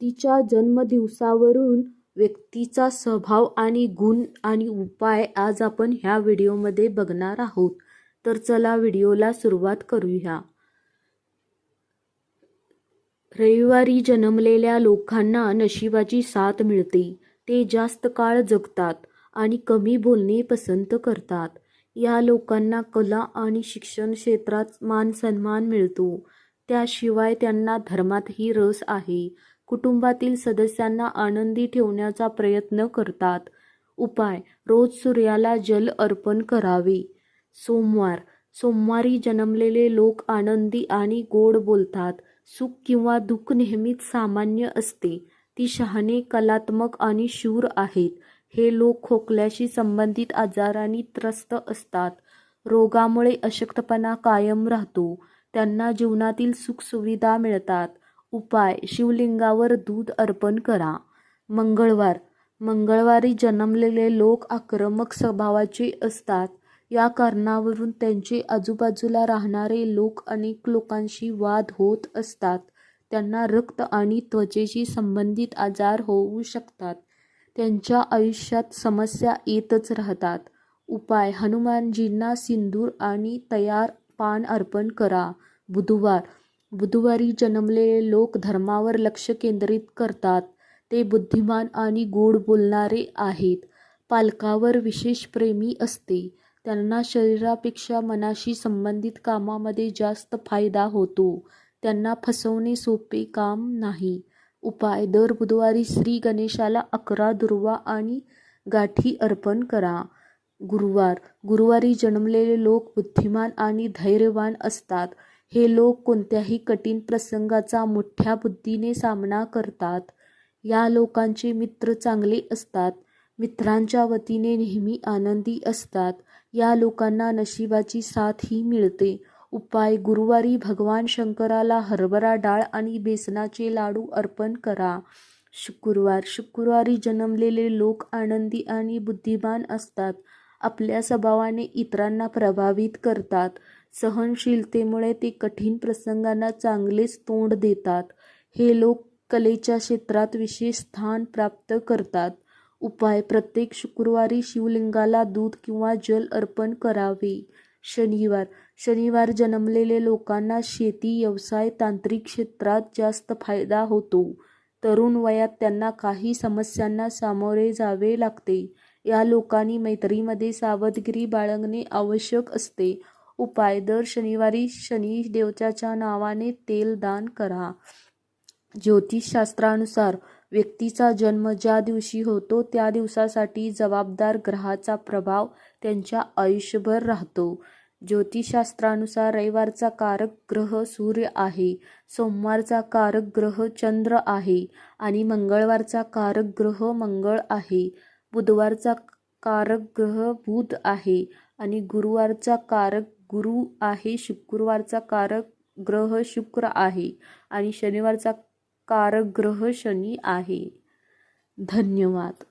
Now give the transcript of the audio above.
व्यक्तीच्या जन्मदिवसावरून व्यक्तीचा स्वभाव आणि गुण आणि उपाय आज आपण ह्या व्हिडिओमध्ये बघणार आहोत. तर चला व्हिडिओला सुरुवात करूया. रविवारी जन्मलेल्या लोकांना नशिबाची साथ मिळते. ते जास्त काळ जगतात आणि कमी बोलणे पसंत करतात. या लोकांना कला आणि शिक्षण क्षेत्रात मान सन्मान मिळतो. त्याशिवाय त्यांना धर्मातही रस आहे. कुटुंबातील सदस्यांना आनंदी ठेवण्याचा प्रयत्न करतात. उपाय. रोज सूर्याला जल अर्पण करावे. सोमवार. सोमवारी जन्मलेले लोक आनंदी आणि गोड बोलतात. सुख किंवा दुःख नेहमीच सामान्य असते. ती शहाणे कलात्मक आणि शूर आहेत. हे लोक खोकल्याशी संबंधित आजारांनी त्रस्त असतात. रोगामुळे अशक्तपणा कायम राहतो. त्यांना जीवनातील सुखसुविधा मिळतात. उपाय. शिवलिंगावर दूध अर्पण करा. मंगळवार. मंगळवारी जन्मलेले लोक आक्रमक स्वभावाचे असतात. या कारणावरून त्यांचे आजूबाजूला राहणारे लोक अनेक लोकांशी वाद होत असतात. त्यांना रक्त आणि त्वचेशी संबंधित आजार होऊ शकतात. त्यांच्या आयुष्यात समस्या येतच राहतात. उपाय. हनुमानजींना सिंदूर आणि तयार पान अर्पण करा. बुधवार. बुधवारी जन्मलेले लोक धर्मावर लक्ष केंद्रित करतात. ते बुद्धिमान आणि गोड बोलणारे आहेत. पालकावर विशेष प्रेमी असते. त्यांना शरीरापेक्षा मनाशी संबंधित कामामध्ये जास्त फायदा होतो. त्यांना फसवणे सोपे काम नाही. उपाय दर बुधवारी श्री गणेशाला अकरा दुर्वा आणि गाठी अर्पण करा. गुरुवार गुरुवारी जन्मलेले लोक बुद्धिमान आणि धैर्यवान असतात. हे लोक कोणत्याही कठीण प्रसंगाचा मोठ्या बुद्धीने सामना करतात. या लोकांचे मित्र चांगले असतात. मित्रांच्या वतीने नेहमी आनंदी असतात. या लोकांना नशिबाची साथही मिळते. उपाय गुरुवारी भगवान शंकराला हरभरा डाळ आणि बेसनाचे लाडू अर्पण करा. शुक्रवार शुक्रवारी जन्मलेले लोक आनंदी आणि बुद्धिमान असतात. आपल्या स्वभावाने इतरांना प्रभावित करतात. सहनशीलतेमुळे ते कठीण प्रसंगांना चांगलेच तोंड देतात. हे लोक कलेच्या क्षेत्रात विशेष स्थान प्राप्त करतात. उपाय प्रत्येक शुक्रवारी शिवलिंगाला दूध किंवा जल अर्पण करावे. शनिवार शनिवार जन्मलेले लोकांना शेती व्यवसाय तांत्रिक क्षेत्रात जास्त फायदा होतो. तरुण वयात त्यांना काही समस्यांना सामोरे जावे लागते. या लोकांनी मैत्रीमध्ये सावधगिरी बाळगणे आवश्यक असते. उपाय दर शनिवारी शनी देवताच्या नावाने तेल दान करा. ज्योतिषशास्त्रानुसार व्यक्तीचा जन्म ज्या दिवशी होतो त्या दिवसासाठी जबाबदार ग्रहाचा प्रभाव त्यांच्या आयुष्यभर राहतो. ज्योतिषशास्त्रानुसार रविवारचा कारक ग्रह सूर्य आहे. सोमवारचा कारक ग्रह चंद्र आहे आणि मंगळवारचा कारक ग्रह मंगळ आहे. बुधवारचा कारक ग्रह बुध आहे आणि गुरुवारचा कारक गुरु आहे शुक्रवारचा कारक ग्रह शुक्र आहे आणि शनिवारचा कारक ग्रह शनी आहे. धन्यवाद.